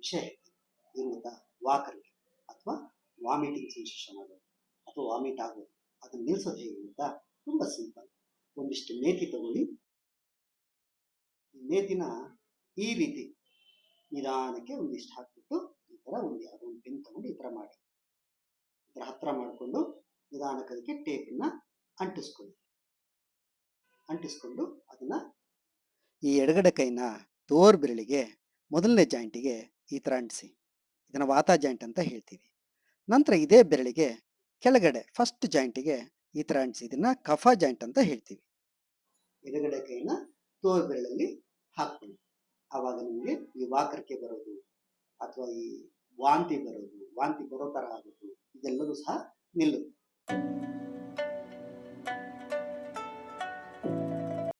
ವಿಷಯ ಏನು ಗೊತ್ತಾ ವಾಕರ್ಗೆ ಅಥವಾ ವಾಮಿಟಿಂಗ್ ಸೆನ್ಸೇಷನ್ ಆಗೋದು ಅಥವಾ ವಾಮಿಟ್ ಆಗೋದು ಅದನ್ನ ನಿಲ್ಸೋದು ಹೇಗೆ ಗೊತ್ತಾ ತುಂಬ ಸಿಂಪಲ್ ಒಂದಿಷ್ಟು ಮೇತಿ ತಗೊಳ್ಳಿ. ಈ ಮೇಥಿನ ಈ ರೀತಿ ನಿಧಾನಕ್ಕೆ ಒಂದಿಷ್ಟು ಹಾಕ್ಬಿಟ್ಟು ಈ ಥರ ಒಂದು ಯಾವುದೋ ಒಂದು ಪೆನ್ ತಗೊಂಡು ಈ ಥರ ಮಾಡಿ. ಈ ಥರ ಹತ್ರ ಮಾಡಿಕೊಂಡು ನಿಧಾನಕ್ಕೆ ಅದಕ್ಕೆ ಟೇಪನ್ನ ಅಂಟಿಸ್ಕೊಳ್ಳಿ. ಅಂಟಿಸ್ಕೊಂಡು ಅದನ್ನ ಈ ಎಡಗಡೆ ಕೈನ ತೋರ್ ಬೆರಳಿಗೆ ಮೊದಲನೇ ಜಾಯಿಂಟಿಗೆ ಈ ಥರ ಅಂಟಿಸಿ. ಇದನ್ನು ವಾತ ಜಾಯಿಂಟ್ ಅಂತ ಹೇಳ್ತೀವಿ. ನಂತರ ಇದೇ ಬೆರಳಿಗೆ ಕೆಳಗಡೆ ಫಸ್ಟ್ ಜಾಯಿಂಟಿಗೆ ಈ ಥರ ಅಂಟಿಸಿ. ಇದನ್ನ ಕಫ ಜಾಯಿಂಟ್ ಅಂತ ಹೇಳ್ತೀವಿ. ಎಡಗಡೆ ಕೈನ ತೋರ್ ಬೆರಳಲ್ಲಿ ಹಾಕ್ತೀವಿ ಆವಾಗ ನಿಮಗೆ ಈ ವಾಕರಿಕೆ ಬರೋದು ಅಥವಾ ಈ ವಾಂತಿ ಬರೋದು, ವಾಂತಿ ಬರೋ ಥರ ಆಗೋದು ಇದೆಲ್ಲವೂ ಸಹ ನಿಲ್ಲುತ್ತೆ.